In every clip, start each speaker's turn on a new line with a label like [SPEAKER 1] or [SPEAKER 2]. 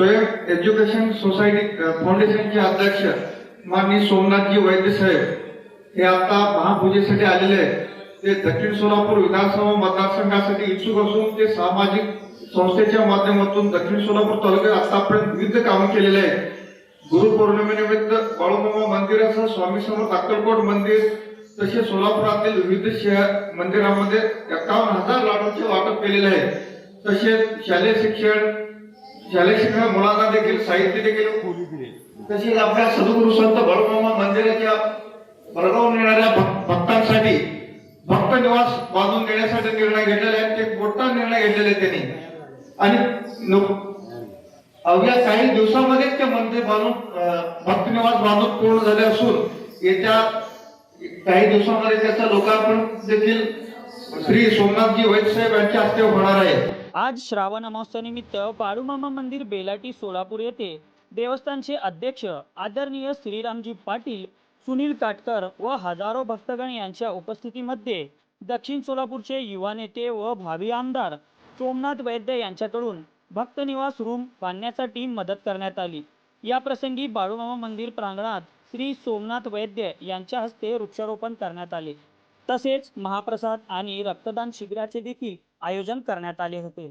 [SPEAKER 1] स्वयं education society फाउंडेशनचे अध्यक्ष माननीय सोमनाथजी वैद्य साहेब हे आता महापूजेसाठी आलेले आहेत. ते दक्षिण सोलापूर विधानसभा मतदारसंघासाठी इच्छुक असून ते सामाजिक संस्थेच्या माध्यमातून दक्षिण सोलापूर तालुक्यात आतापर्यंत विविध कामं केलेले आहेत. गुरुपौर्णिमेनिमित्त बाळूमामा मंदिरासह स्वामी समर्थ अक्कलकोट मंदिर तसेच सोलापुरातील विविध शहर मंदिरामध्ये एकावन्न हजार लाडूंचे वाटप केलेले आहे. तसेच शालेय शिक्षण शालेय शिक्षण मुलांना देखील साहित्य देखील तसेच आपल्या सद्गुरू संत बळमामा मंदिराच्या बळगावून येणाऱ्या भक्तांसाठी भक्त निवास बांधून देण्यासाठी निर्णय घेतलेला आहे. ते मोठा निर्णय घेतलेला आहे त्यांनी. आणि अवघ्या काही दिवसामध्येच ते मंदिर बांधून भक्तनिवास भक्त निवास बांधून पूर्ण झाले असून येत्या काही दिवसामध्ये त्याचं लोकार्पण देखील श्री सोमनाथजी वैद्य साहेब यांच्या हस्ते होणार आहे.
[SPEAKER 2] आज श्रावण अमावस्यानिमित्त बाळूमामा मंदिर बेलाटी सोलापूर येथे देवस्थानचे अध्यक्ष आदरणीय श्रीरामजी पाटील सुनील काटकर व हजारो भक्तगण यांच्या उपस्थितीमध्ये दक्षिण सोलापूरचे युवा नेते व भावी आमदार सोमनाथ वैद्य यांच्याकडून भक्तनिवास रूम बांधण्यासाठी मदत करण्यात आली. या प्रसंगी बाळूमामा मंदिर प्रांगणात श्री सोमनाथ वैद्य यांच्या हस्ते वृक्षारोपण करण्यात आले. तसेच महाप्रसाद आणि रक्तदान शिबिराचे देखील आयोजन करण्यात आले होते.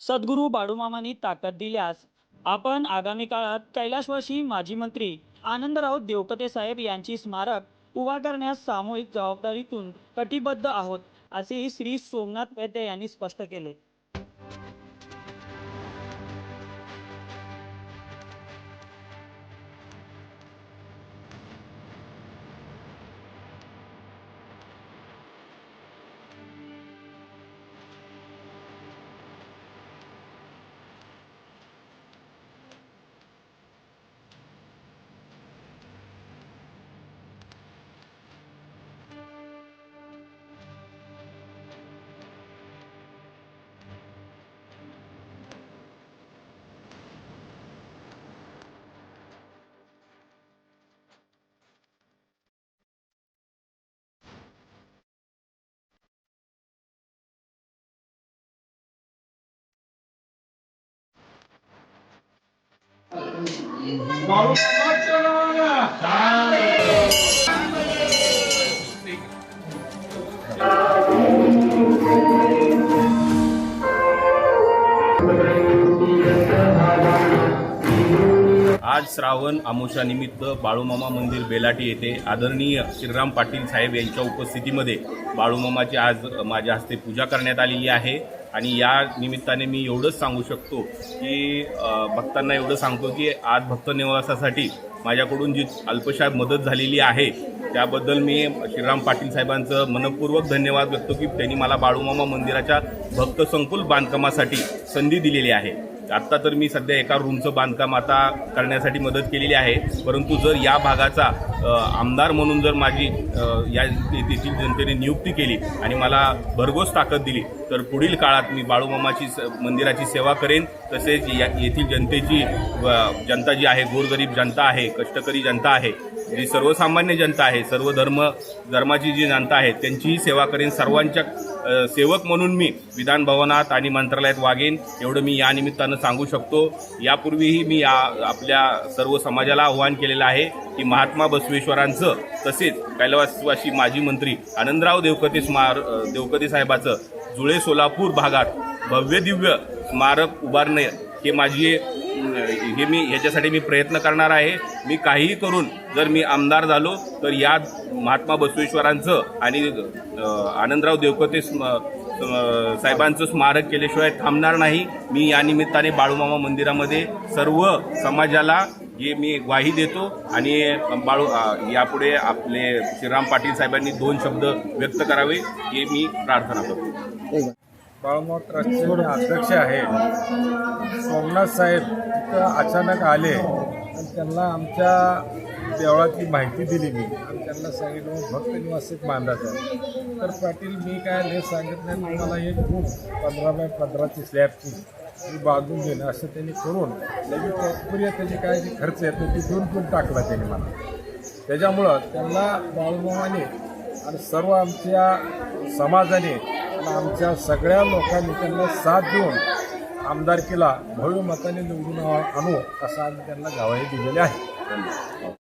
[SPEAKER 2] सद्गुरू बाळूमामांनी ताकद दिल्यास आपण आगामी काळात कैलाशवासी माजी मंत्री आनंदराव देवकते साहेब यांची स्मारक उभा करण्यास सामूहिक जबाबदारीतून कटिबद्ध आहोत असेही श्री सोमनाथ वैद्य यांनी स्पष्ट केले.
[SPEAKER 3] आज श्रावण अमोषानिमित्त बाळूमामा मंदिर बेलाटी येथे आदरणीय श्रीराम पाटील साहेब यांच्या उपस्थितीमध्ये बाळूमामाची आज माझ्या हस्ते पूजा करण्यात आलेली आहे. आणि या निमित्ताने मी एवढंच सांगू शकतो की भक्तांना एवढं सांगतो की आज भक्त निवासासाठी माझ्याकडून जी अल्पशा मदत झालेली आहे त्याबद्दल मी श्रीराम पाटील साहेबांचं मनपूर्वक धन्यवाद व्यक्त की त्यांनी मला बाळूमामा मंदिराच्या भक्त संकुल बांधकामासाठी संधी दिलेली आहे. आत्ता तर मी सध्या एका रूमचं बांधकाम आता करण्यासाठी मदत केलेली आहे. परंतु जर या भागाचा आमदार म्हणून जर माझी या तेथील जनतेने नियुक्ती केली आणि मला भरघोस ताकद दिली तर पुढील काळात मी बाळूमामाची स- मंदिराची सेवा करेन. तसेच या येथील जनतेची व जनता जी आहे गोरगरीब जनता आहे कष्टकरी जनता आहे जी सर्वसामान्य जनता आहे सर्व धर्म धर्माची जी जनता आहे त्यांचीही सेवा करेन. सर्वांच्या सेवक म्हणून मी विधान भवनात आणि मंत्रालयात वागेन एवढं मी या निमित्तानं सांगू शकतो. यापूर्वीही मी या आपल्या सर्व समाजाला आव्हान केलेलं आहे की महात्मा बसवेश्वरांचं तसेच कैलासवासी माजी मंत्री आनंदराव देवकते स्मार देवकती देवकते साहेबाचं जुळे सोलापूर भागात भव्य दिव्य स्मारक उभारणे हे माझी हे मी ह्याच्यासाठी मी प्रयत्न करणार आहे. मी काहीही करून जर मी आमदार झालो तर या महात्मा बसवेश्वरांचं आणि आनंदराव देवकते स्म- साहेबांचं स्मारक केल्याशिवाय थांबणार नाही. मी या निमित्ताने बाळूमामा मंदिरामध्ये सर्व समाजाला हे मी ग्वाही देतो आणि बाळू यापुढे आपले श्रीराम पाटील साहेबांनी दोन शब्द व्यक्त करावे हे मी प्रार्थना करतो.
[SPEAKER 4] बाळमोर ट्रस्टचे अध्यक्ष आहे सोमनाथ साहेब तिथं अचानक आले. आणि त्यांना आमच्या देवळाची माहिती दिली मी. आणि त्यांना सांगितलं भक्त निवासित एक बांधायचं तर पाटील मी काय हे सांगितलं नाही तुम्हाला एक रूम पंधरा बाय पंधराची स्लॅबची ती बांधून देणं असं त्यांनी करून लगेच तात्पर्य त्याची काय जे खर्च येतो ती दोन पण टाकला त्यांनी मला. त्याच्यामुळं त्यांना बाळूमामाने आणि सर्व आमच्या समाजाने आमच्या सगळ्या लोकांनी त्यांना साथ देऊन आमदारकीला भव्य मताने निवडून आणू असं आम्ही त्यांना गावाही दिलेले आहे.